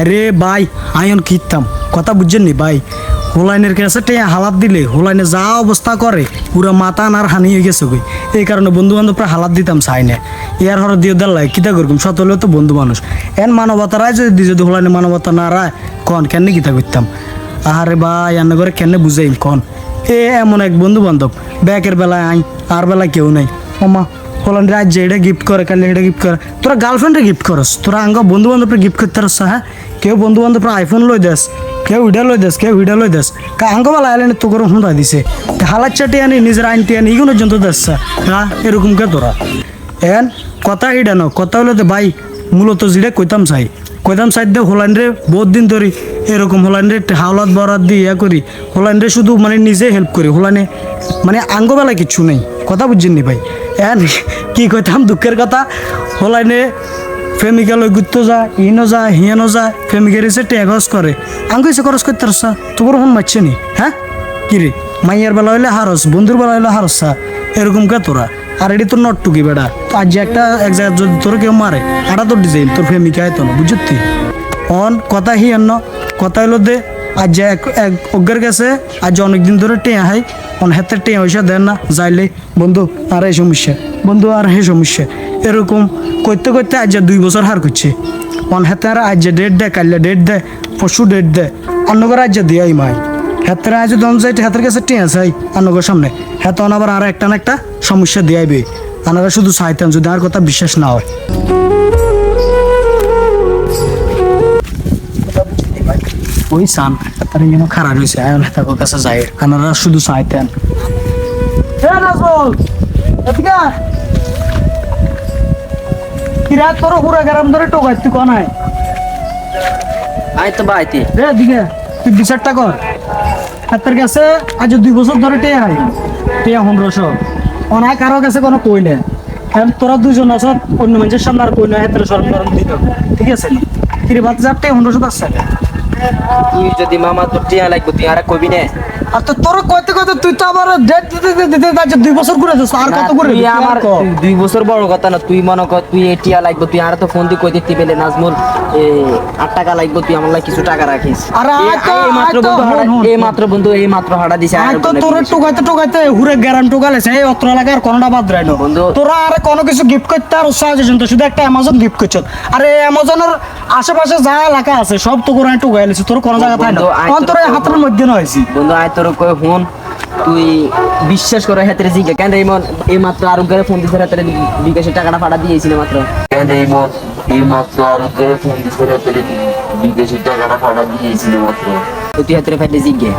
বাইরে ভাই আয়ন কিতাম। কথা বুঝছেন নি ভাই? হোলাইনের কাছে টেয়া হালাত দিলে হোলাইনে যা অবস্থা করে, পুরো মাথা আর হানি হয়ে গেছে গই এই কারণে বন্ধু বান্ধবরা হালাত দিতাম চাই না ইয়ার হর দিয়ে দেলাই কিতা করতাম সত হলেও তো বন্ধু মানুষ। এন মানবতা রায় যদি যদি হোলাইনে মানবতা না রায়, কন কেন কিতা করতাম? আহারে ভাই এনে করে কেন বুঝাইম কন? এ এমন এক বন্ধু বান্ধব ব্যাকের বেলায় আই, আর বেলায় কেউ নাই। ওমা হলান রাজ্যে এটা গিফট করে কালে এটা গিফট করে। তোরা গার্লফ্রেন্ডে গিফট করস, তোরা আঙ্গ বন্ধু বান্ধবরে গিফট করতে পারস হ্যাঁ? কেউ বন্ধু বান্ধবরা আইফোন লই দেস, কেউ হিডা লই দেস, কেউ হিডা লই দেস। কা আঙ্গ বেলা আইলেন তো করে হুঁদা দিছে। হালাত চাটি আনি, নিজের আইনটি আনি ইগুলো জন্তু দেস হ্যাঁ? এরকম কে তোরা। এন, কথা হিডা ন কথা হলো তো ভাই, মূলত যেটা কইতাম চাই কইতাম চাই দে হোলাইন রে বহুত দিন ধরে এরকম হোলাইন রে হাওলাত বরাত দিয়ে ইয়া করি। হোলাইন রে শুধু মানে নিজে হেল্প করি, হোলাইনে মানে আঙ্গবেলা কিচ্ছু নেই, কথা বুঝছেন নি ভাই? এন, কি কইতাম দুঃখের কথা? হোলাইনে প্রেমিকা লই ঘুরতে যা, ইনো যা, হিয়ানো যা, প্রেমিকের এসে টেগস করে। আঙ্গ এসে খরচ করতে পারছা? তোর ফোন মারছে নি হ্যাঁ? কি রে? মাইয়ার বেলা হইলে হারস, বন্ধুর বেলা হইলে হারসা এরকম কে তোরা? আর এটি তোর নটটুকি বেড়া। তো আজ একটা এক জায়গায় যদি তোর কেউ মারে, আটা তোর ডিজাইন, তোর প্রেমিকা আয়তো না বুঝতি? অন, কথা হি অন্য কথা হইল দে। আজ যে এক অজ্ঞের গেছে, আজ যে অনেকদিন ধরে টেয়া হয়, অন হাতে টেয়া পয়সা দেন না, যাইলে বন্ধু আর এই সমস্যা বন্ধু আর হে সমস্যা এরকম করতে করতে আজ যে দুই বছর হার করছে। অন হাতে আর আজ যে ডেট দেয় কাল্লা ডেট দেয়, পরশু ডেট দেয় অন্য করে আজ যে দিয়াই মাই। হাতের আজ দম যাইতে হাতের কাছে টেয়া চাই, অন্যগর সামনে। হাতে অন আবার আর একটা না একটা সমস্যা দিয়াইবে। আনারা শুধু চাইতেন যদি আর কথা বিশ্বাস না হয়। ওই সান তার যেন খারাপ হয়েছে আয়ন হেতাকর কাছে যায় আনারা শুধু চাইতেন কিরা তোর পুরা গরম ধরে টোকাই তুই কনায় আই তো বাইতে রে দিকে তুই বিচারটা কর। হাতের কাছে আজ দুই বছর ধরে টেয়া হয় টেয়া পনেরোশো অনায় কারও কাছে কোনো কই না এখন তোরা দুজন আছ অন্য মানুষের সামনে আর কই না হাতের সরম গরম দিত। ঠিক আছে? কিরে বাদ যার টেয়া পনেরোশো আসছে। তুই যদি মামা তোর টিয়া লাগবে তুই আর কবি নে। আর তো তোর কইতে কইতে তুই তো ডেট দিতে দিতে দিতে দুই বছর ঘুরে যাস আর কত ঘুরে তুই আমার দুই বছর বড় কথা না তুই মনে কর তুই এই টিয়া লাগবে তুই আর তো ফোন দিয়ে কই দিতে পেলে নাজমুল এ আট টাকা লাগবে তুই আমার লাগি কিছু টাকা রাখিস। আরে এই- এই মাত্র বন্ধু এই মাত্র বন্ধু এই মাত্র হাড়া দিছে আর তো তোর টোকাইতে টোকাইতে হুরে গ্যারাম টোকালেছে এই অত্র এলাকার কোনটা বাদ রাইল বন্ধু। তোরা আর কোনো কিছু গিফট করতে আর সাজেশন তো শুধু একটা অ্যামাজন গিফট করছ। আরে অ্যামাজনের আশেপাশে যা এলাকা আছে সব তো করে টোকাই লিছি তোর কোনো জায়গা থাকে না বন্ধু, আয় অন তোর তোর- এই হাতের মধ্যে নয়ছি বন্ধু আয় তোর কই ফোন তুই বিশ্বাস করে হাতের জিগা কেন এই মন এই মাত্র আরও করে ফোন দিছে হাতের বিকাশের টাকাটা পাঠা দিয়েছিল মাত্র। কেন এই মত এই মাত্র আরও করে ফোন দিছে হাতের বিদেশি টাকাটা পাঠা দিয়েছিল মাত্র। তুই হাতের ফাইটে জিজ্ঞে।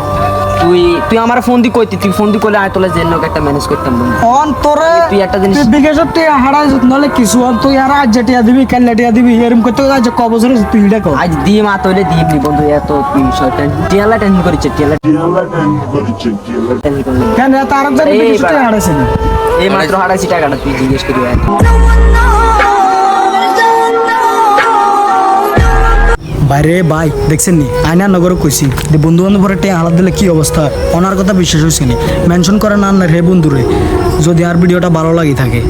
তুই তুই আমার ফোন দি কইতি তুই ফোন দি করলে আয় তোলে জেল লোক একটা ম্যানেজ করতাম বন্ধু। অন তোরে তুই একটা জিনিস- তুই বিকাশের টিয়া নলে কিছু অন তুই আর আজ টিয়া দিবি কাল্লা টিয়া দিবি এরকম করতে আজ ক বছর তুই এটা কর আজ দিয়ে মা তোলে দিয়ে নি বন্ধু এত তুই শয়তান। টিয়ালা টেনশন করিছে টিয়ালা টেনশন করলি কেন তার জন্য এই বিকাশের টিয়া বাড়া। হারাইছে না এই মাত্র হারাইছি টাকাটা তুই জিজ্ঞেস করি বাইরে ভাই, দেখছেন নি? আয়না নগর কইছি। যে বন্ধু বান্ধব পরে টেয়া হালাত দিলে কি অবস্থা? ওনার কথা বিশ্বাস হয়েছে নি। মেনশন করে না না রে বন্ধুরে, যদি আর ভিডিওটা ভালো লাগে থাকে।